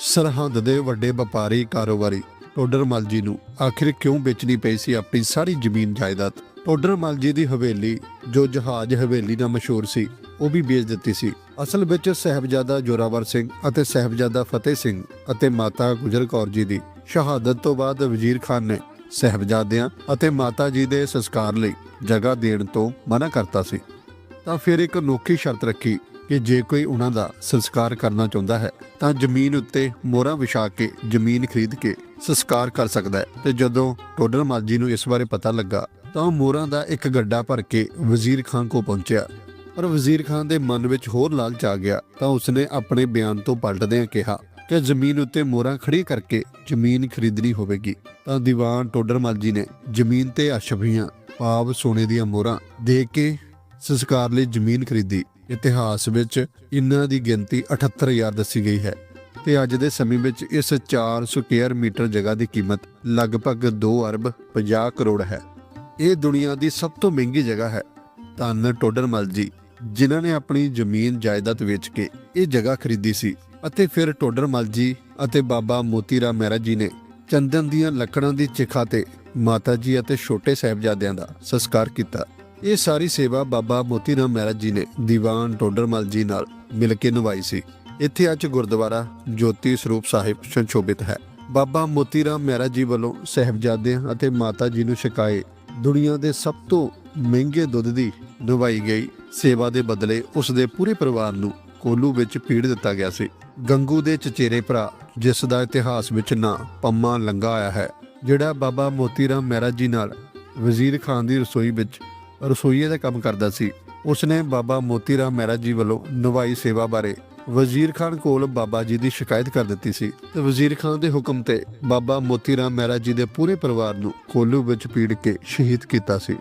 ਸਰਹੰਦ ਦੇ ਵੱਡੇ ਵਪਾਰੀ ਕਾਰੋਬਾਰੀ ਟੋਡਰਮਲ ਜੀ ਨੂੰ, ਆਖਿਰ ਕਿਉਂ ਵੇਚਣੀ ਪਈ ਸੀ ਆਪਣੀ ਸਾਰੀ ਜ਼ਮੀਨ ਜਾਇਦਾਦ? ਟੋਡਰਮਲ ਜੀ ਦੀ ਹਵੇਲੀ, ਜੋ ਜਹਾਜ਼ ਹਵੇਲੀ ਨਾਲ ਮਸ਼ਹੂਰ ਸੀ, ਉਹ ਵੀ ਵੇਚ ਦਿੱਤੀ ਸੀ। ਅਸਲ ਵਿੱਚ ਸਹਿਬਜ਼ਾਦਾ ਜੋਰਾਵਰ ਸਿੰਘ ਅਤੇ ਸਹਿਬਜ਼ਾਦਾ ਫਤਿਹ ਸਿੰਘ ਅਤੇ ਮਾਤਾ ਗੁਜਰ ਕੌਰ ਜੀ ਦੀ ਸ਼ਹਾਦਤ ਤੋਂ ਬਾਅਦ ਵਜ਼ੀਰ ਖਾਨ ਨੇ ਸਹਿਬਜ਼ਾਦਿਆਂ ਅਤੇ ਮਾਤਾ ਜੀ ਦੇ ਸੰਸਕਾਰ ਲਈ ਜਗ੍ਹਾ ਦੇਣ ਤੋਂ ਮਨਾ ਕਰਤਾ ਸੀ। ਤਾਂ ਫਿਰ ਇੱਕ ਅਨੋਖੀ ਸ਼ਰਤ ਰੱਖੀ ਕਿ ਜੇ ਕੋਈ ਉਹਨਾਂ ਦਾ ਸੰਸਕਾਰ ਕਰਨਾ ਚਾਹੁੰਦਾ ਹੈ, ਤਾਂ ਜ਼ਮੀਨ ਉੱਤੇ ਮੋਹਰਾਂ ਵਿਛਾ ਕੇ ਜ਼ਮੀਨ ਖਰੀਦ ਕੇ ਸੰਸਕਾਰ ਕਰ ਸਕਦਾ ਹੈ। ਤੇ ਜਦੋਂ ਟੋਡਰ ਮਾਜੀ ਨੂੰ ਇਸ ਬਾਰੇ ਪਤਾ ਲੱਗਾ, ਤਾਂ ਮੋਹਰਾਂ ਦਾ ਇੱਕ ਗੱਡਾ ਭਰ ਕੇ ਵਜ਼ੀਰ ਖਾਨ ਕੋ ਪਹੁੰਚਿਆ। ਪਰ ਵਜ਼ੀਰ ਖਾਨ ਦੇ ਮਨ ਵਿੱਚ ਹੋਰ ਲਾਲਚ ਆ ਗਿਆ, ਤਾਂ ਉਸਨੇ ਆਪਣੇ ਬਿਆਨ ਤੋਂ ਪਲਟਦਿਆਂ ਕਿਹਾ ਕਿ ਜ਼ਮੀਨ ਉੱਤੇ ਮੋਹਰਾਂ ਖੜੀ ਕਰਕੇ ਜ਼ਮੀਨ ਖਰੀਦਣੀ ਹੋਵੇਗੀ। ਤਾਂ ਦੀਵਾਨ ਟੋਡਰਮਲ ਜੀ ਨੇ ਜ਼ਮੀਨ ਤੇ ਅਸ਼ਬੀਆਂ ਪਾਵ ਸੋਨੇ ਦੀਆਂ ਮੋਹਰਾਂ ਦੇ ਕੇ ਸੰਸਕਾਰ ਲਈ ਜ਼ਮੀਨ ਖਰੀਦੀ। ਇਤਿਹਾਸ ਵਿੱਚ ਇਹਨਾਂ ਦੀ ਗਿਣਤੀ 78000 ਦੱਸੀ ਗਈ ਹੈ ਤੇ ਅੱਜ ਦੇ ਸਮੇਂ ਵਿੱਚ ਇਸ 4 ਸਕੁਅਰ ਮੀਟਰ ਜਗ੍ਹਾ ਦੀ ਕੀਮਤ ਲਗਭਗ 2 ਅਰਬ 50 ਕਰੋੜ ਹੈ। ਇਹ ਦੁਨੀਆ ਦੀ ਸਭ ਤੋਂ ਮਹਿੰਗੀ ਜਗ੍ਹਾ ਹੈ। ਧੰਨ ਟੋਡਰਮਲ ਜੀ, ਜਿਨ੍ਹਾਂ ਨੇ ਆਪਣੀ ਜ਼ਮੀਨ ਜਾਇਦਾਦ ਵੇਚ ਕੇ ਇਹ ਜਗ੍ਹਾ ਖਰੀਦੀ ਸੀ ਅਤੇ ਫਿਰ ਟੋਡਰਮਲ ਜੀ ਅਤੇ ਬਾਬਾ ਮੋਤੀਰਾਮ ਮਹਿਰਾ ਜੀ ਨੇ ਚੰਦਨ ਦੀਆਂ ਲੱਕੜਾਂ ਦੀ ਚਿਖਾ ਤੇ ਮਾਤਾ ਜੀ ਅਤੇ ਛੋਟੇ ਸਾਹਿਬਜ਼ਾਦਿਆਂ ਦਾ ਸੰਸਕਾਰ ਕੀਤਾ। ਇਹ ਸਾਰੀ ਸੇਵਾ ਬਾਬਾ ਮੋਤੀ ਰਾਮ ਮਹਿਰਾ ਜੀ ਨੇ ਦੀਵਾਨ ਟੋਡਰਮਲ ਜੀ ਨਾਲ ਮਿਲ ਕੇ ਨਿਭਾਈ ਸੀ। ਇੱਥੇ ਅੱਜ ਗੁਰਦੁਆਰਾ ਜੋਤੀ ਸਰੂਪ ਸਾਹਿਬ ਸੰਸ਼ੋਭਿਤ ਹੈ। ਬਾਬਾ ਮੋਤੀਰਾਮ ਮਹਿਰਾ ਜੀ ਵੱਲੋਂ ਸਾਹਿਬਜ਼ਾਦਿਆਂ ਅਤੇ ਮਾਤਾ ਜੀ ਨੂੰ ਛਕਾਏ ਦੁਨੀਆ ਦੇ ਸਭ ਤੋਂ ਮਹਿੰਗੇ ਦੁੱਧ ਦੀ ਨਿਭਾਈ ਗਈ ਸੇਵਾ ਦੇ ਬਦਲੇ ਉਸ ਦੇ ਪੂਰੇ ਪਰਿਵਾਰ ਨੂੰ ਕੋਲੂ ਵਿੱਚ ਪੀੜ ਦਿੱਤਾ ਗਿਆ ਸੀ। ਗੰਗੂ ਦੇ ਚਚੇਰੇ ਭਰਾ ਜਿਸ ਦਾ ਇਤਿਹਾਸ ਵਿੱਚ ਨਾਂ ਪੰਮਾ ਲੰਗਾ ਆਇਆ ਹੈ, ਜਿਹੜਾ ਬਾਬਾ ਮੋਤੀ ਰਾਮ ਮਹਿਰਾ ਜੀ ਨਾਲ ਵਜ਼ੀਰ ਖਾਨ ਦੀ ਰਸੋਈ ਵਿੱਚ ਰਸੋਈਏ ਦਾ ਕੰਮ ਕਰਦਾ ਸੀ। ਉਸਨੇ ਬਾਬਾ ਮੋਤੀ ਰਾਮ ਮਹਿਰਾ ਜੀ ਵੱਲੋਂ ਨਵਾਈ ਸੇਵਾ ਬਾਰੇ ਵਜ਼ੀਰ ਖਾਨ ਕੋਲ ਬਾਬਾ ਜੀ ਦੀ ਸ਼ਿਕਾਇਤ ਕਰ ਦਿੱਤੀ ਸੀ। ਤੇ ਵਜ਼ੀਰ ਖਾਨ ਦੇ ਹੁਕਮ ਤੇ ਬਾਬਾ ਮੋਤੀ ਰਾਮ ਮਹਿਰਾ ਜੀ ਦੇ ਪੂਰੇ ਪਰਿਵਾਰ ਨੂੰ ਕੋਲੂ ਵਿੱਚ ਪੀੜ ਕੇ ਸ਼ਹੀਦ ਕੀਤਾ ਸੀ।